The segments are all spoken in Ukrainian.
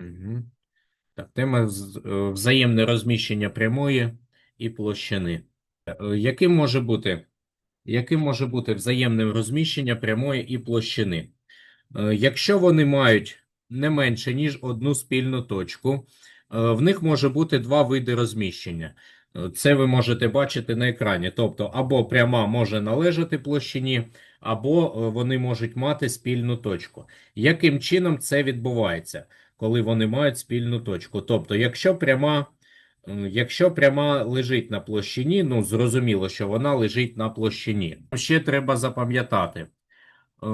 Угу. Так, тема е, взаємне розміщення прямої і площини. Е, Яким може бути, яким може бути взаємне розміщення прямої і площини? Е, Якщо вони мають не менше, ніж одну спільну точку, в них може бути два види розміщення. Це ви можете бачити на екрані. Тобто, або пряма може належати площині, або вони можуть мати спільну точку. Яким чином це відбувається, коли вони мають спільну точку? Тобто, якщо пряма, якщо пряма лежить на площині, ну зрозуміло, що вона лежить на площині. Ще треба запам'ятати,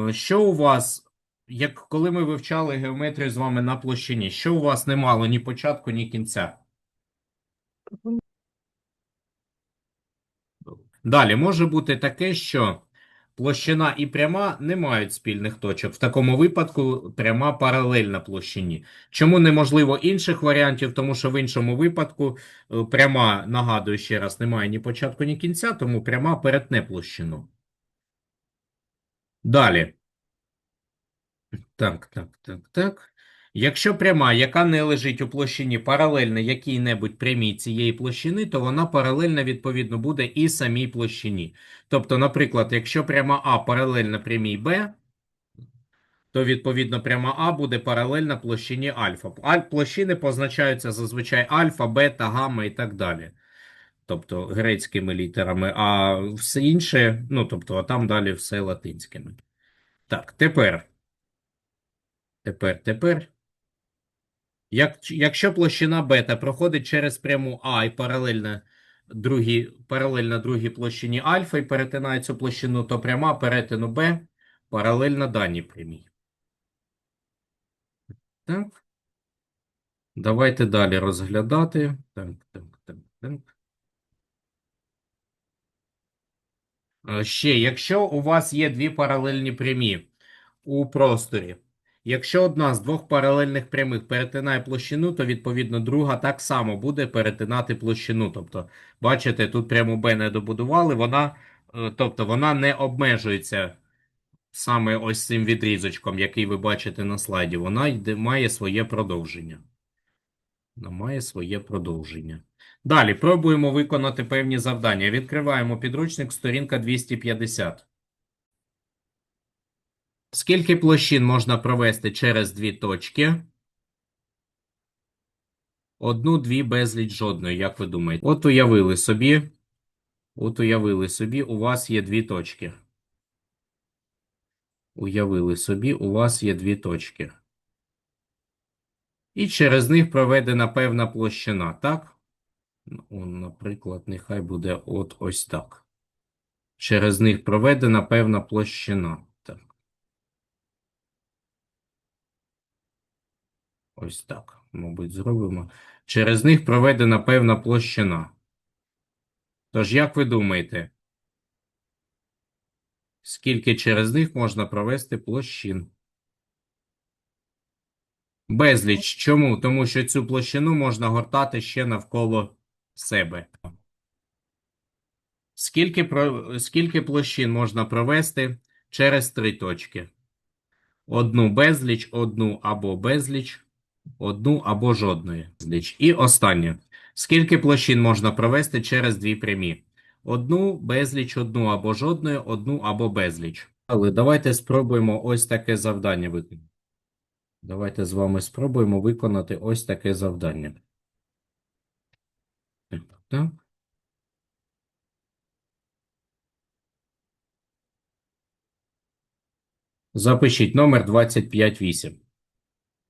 е, що у вас як коли ми вивчали геометрію з вами на площині, що у вас не мало ні початку, ні кінця? Далі може бути таке, що площина і пряма не мають спільних точок. В такому випадку пряма паралельна площині. Чому неможливо інших варіантів? Тому що в іншому випадку е, пряма, нагадую ще раз, не має ні початку, ні кінця, тому пряма перетне площину. Далі. Так, так, так, так. Якщо пряма, яка не лежить у площині, паралельна якій-небудь прямій цієї площини, то вона паралельна, відповідно, буде і самій площині. Тобто, наприклад, якщо пряма А паралельна прямій Б, то, відповідно, пряма А буде паралельна площині альфа. Аль- Площини позначаються зазвичай альфа, бета, гамма і так далі. Тобто грецькими літерами, а все інше, ну, тобто, а там далі все латинськими. Так, тепер. Тепер, тепер. Як, якщо площина бета проходить через пряму А і паралельна другій, паралельна другій площині альфа і перетинає цю площину, то пряма перетину Б паралельна даній прямій. Так. Давайте далі розглядати. Так, так, так, так. Е, Ще, якщо у вас є дві паралельні прямі у просторі, якщо одна з двох паралельних прямих перетинає площину, то відповідно друга так само буде перетинати площину. Тобто, бачите, тут пряму Б не добудували, вона, е, тобто вона не обмежується саме ось цим відрізочком, який ви бачите на слайді. Вона має своє продовження. Вона має своє продовження. Далі пробуємо виконати певні завдання. Відкриваємо підручник, сторінка 250. Скільки площин можна провести через дві точки? Одну, дві, безліч жодної, як ви думаєте? От уявили собі, от уявили собі, у вас є дві точки. Уявили собі, у вас є дві точки. І через них проведена певна площина, так? Ну, наприклад, нехай буде от ось так. Через них проведена певна площина. Так. Ось так, мабуть, зробимо. Через них проведена певна площина. Тож, як ви думаєте, скільки через них можна провести площин? Безліч. Чому? Тому що цю площину можна гортати ще навколо себе. Скільки, про... Скільки площин можна провести через три точки? Одну безліч, одну або безліч, одну або жодної безліч. І останнє. Скільки площин можна провести через дві прямі? Одну, безліч, одну або жодної, одну або безліч. Але давайте спробуємо ось таке завдання виконати. Давайте з вами спробуємо виконати ось таке завдання. Так. Запишіть номер 258.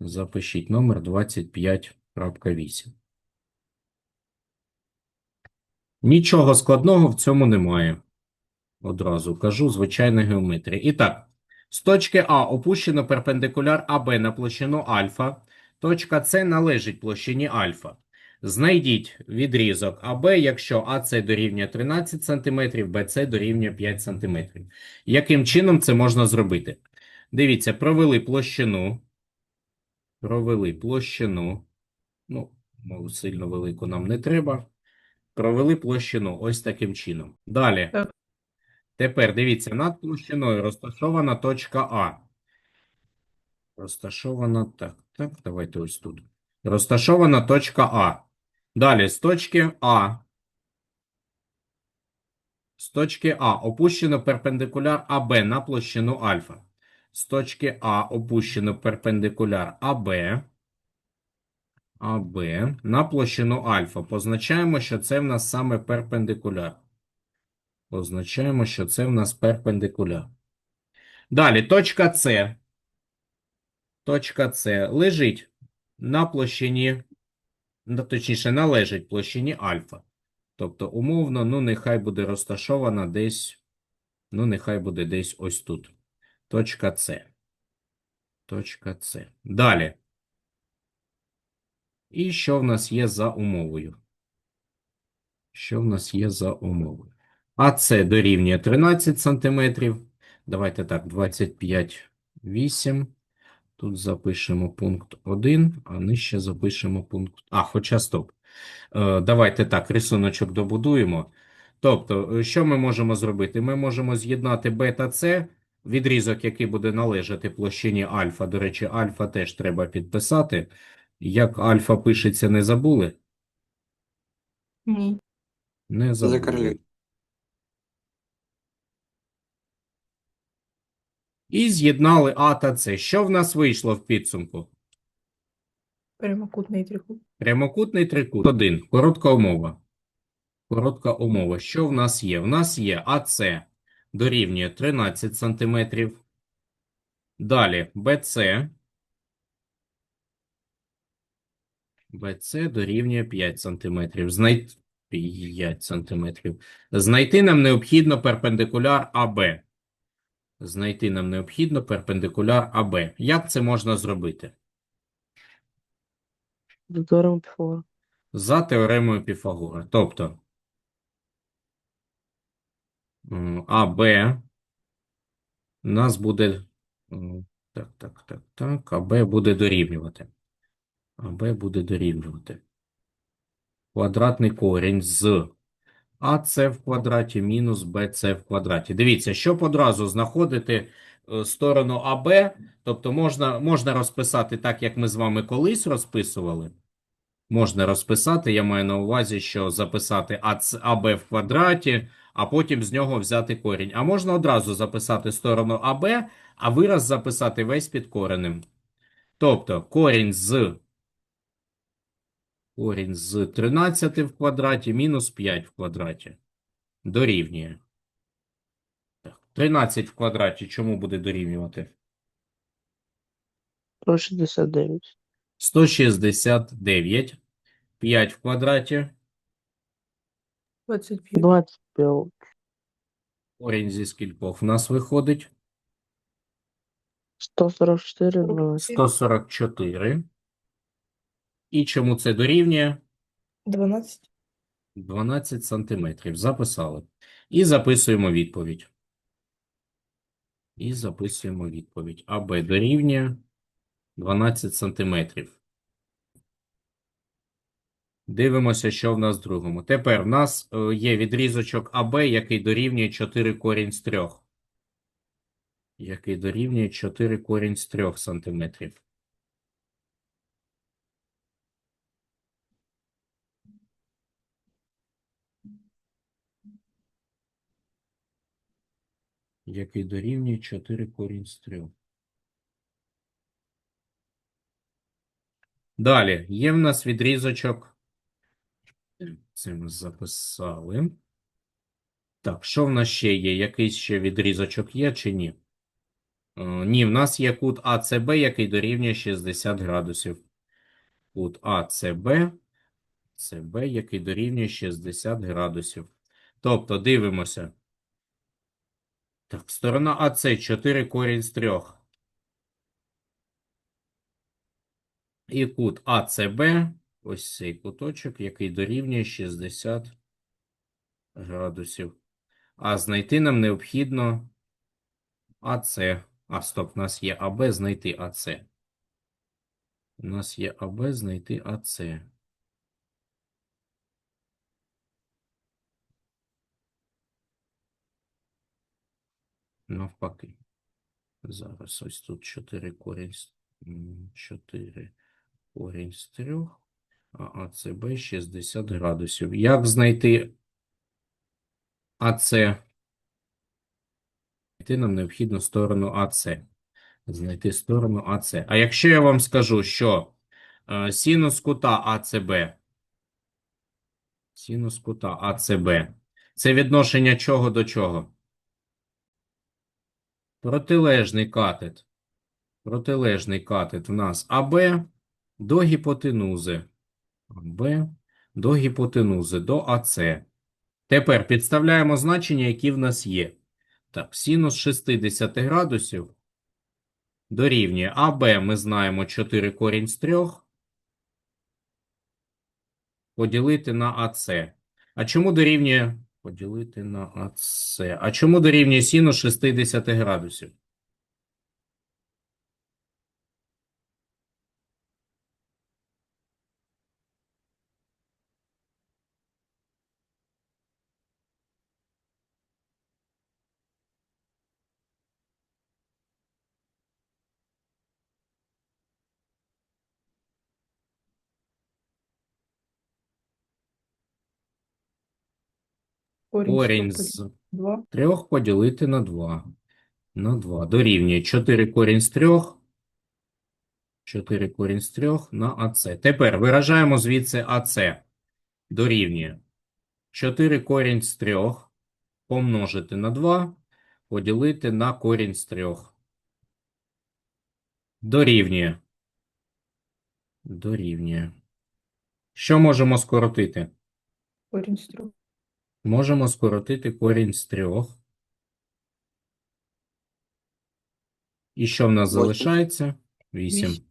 Запишіть номер 25.8. Нічого складного в цьому немає. Одразу кажу, звичайна геометрія. І так, з точки А опущено перпендикуляр АБ на площину альфа. Точка С належить площині альфа. Знайдіть відрізок АБ, якщо АС дорівнює 13 см, БС дорівнює 5 см. Яким чином це можна зробити? Дивіться, провели площину. Провели площину. Ну, мов, сильно велику нам не треба. Провели площину ось таким чином. Далі. Так. Тепер дивіться, над площиною розташована точка А. Розташована так. Так, давайте ось тут. Розташована точка А. Далі з точки А. З точки А опущено перпендикуляр АБ на площину альфа. З точки А опущено перпендикуляр АБ. АБ на площину альфа. Позначаємо, що це в нас саме перпендикуляр. Позначаємо, що це в нас перпендикуляр. Далі, точка С. Точка С лежить на площині, ну, точніше, належить площині альфа. Тобто, умовно, ну, нехай буде розташована десь, ну, нехай буде десь ось тут. Точка С. Точка С. Далі. І що в нас є за умовою? Що в нас є за умовою? АС дорівнює 13 см. Давайте так, 25, 8. Тут запишемо пункт 1, а нижче запишемо пункт. А, хоча стоп. Е, Давайте так, рисуночок добудуємо. Тобто, е, що ми можемо зробити? Ми можемо з'єднати бета С, відрізок, який буде належати площині альфа. До речі, альфа теж треба підписати. Як альфа пишеться, не забули? Ні. Не забули. І з'єднали А та С. Що в нас вийшло в підсумку? Прямокутний трикут. Прямокутний трикут. Один. Коротка умова. Коротка умова. Що в нас є? В нас є АС дорівнює 13 см. Далі БЦ. БЦ дорівнює 5 см. Знай... 5 см. Знайти нам необхідно перпендикуляр АБ. Знайти нам необхідно перпендикуляр АБ. Як це можна зробити? За теоремою Піфагора. Тобто АБ у нас буде так, так, так, так, АБ буде дорівнювати. АБ буде дорівнювати. Квадратний корінь з АС в квадраті мінус БЦ в квадраті. Дивіться, щоб одразу знаходити е, сторону АБ, тобто можна, можна розписати так, як ми з вами колись розписували. Можна розписати, я маю на увазі, що записати АБ в квадраті, а потім з нього взяти корінь. А можна одразу записати сторону АБ, а вираз записати весь під коренем. Тобто корінь з корінь з 13 в квадраті мінус 5 в квадраті. Дорівнює. 13 в квадраті чому буде дорівнювати? 169. 169. 5 в квадраті. 25. 25. Корінь зі скількох в нас виходить? 144. 12. 144. І чому це дорівнює? 12. 12 сантиметрів. Записали. І записуємо відповідь. І записуємо відповідь. АБ дорівнює 12 сантиметрів. Дивимося, що в нас в другому. Тепер в нас е, є відрізочок АБ, який дорівнює 4 корінь з 3. Який дорівнює 4 корінь з 3 сантиметрів. який дорівнює 4 корінь з 3. Далі, є в нас відрізочок. Це ми записали. Так, що в нас ще є? Якийсь ще відрізочок є чи ні? Е, Ні, в нас є кут АЦБ, який дорівнює 60 градусів. Кут АЦБ, ЦБ, який дорівнює 60 градусів. Тобто, дивимося. Так, сторона АЦ 4 корінь з 3. І кут АЦБ, ось цей куточок, який дорівнює 60 градусів. А знайти нам необхідно АЦ. А, стоп, у нас є АБ, знайти АЦ. У нас є АБ, знайти АЦ. Навпаки. Зараз ось тут 4 корінь з 4 корінь з 3, а АЦБ 60 градусів. Як знайти АЦ? Знайти нам необхідно сторону АЦ. Знайти сторону АЦ. А якщо я вам скажу, що е, синус кута АЦБ, синус кута АЦБ, це відношення чого до чого? Протилежний катет. Протилежний катет в нас АБ до гіпотенузи. АБ до гіпотенузи, до АЦ. Тепер підставляємо значення, які в нас є. Так, синус 60 градусів дорівнює АБ, ми знаємо 4 корінь з 3. Поділити на АЦ. А чому дорівнює поділити на АЦ? А чому дорівнює синус 60 градусів? Корінь з 2. 3 поділити на 2. На 2. Дорівнює 4 корінь з 3. 4 корінь з 3 на АЦ. Тепер виражаємо звідси АЦ. Дорівнює 4 корінь з 3 помножити на 2, поділити на корінь з 3. Дорівнює. Дорівнює. Що можемо скоротити? Корінь з 3. Можемо скоротити корінь з 3. І що в нас залишається? 8. Вісім.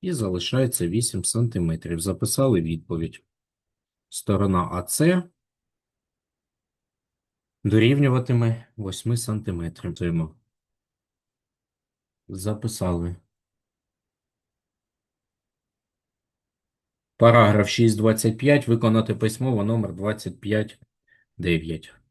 І залишається 8 сантиметрів. Записали відповідь. Сторона АЦ дорівнюватиме 8 сантиметрів. Записали. Параграф 6.25. Виконати письмово номер de Vieja.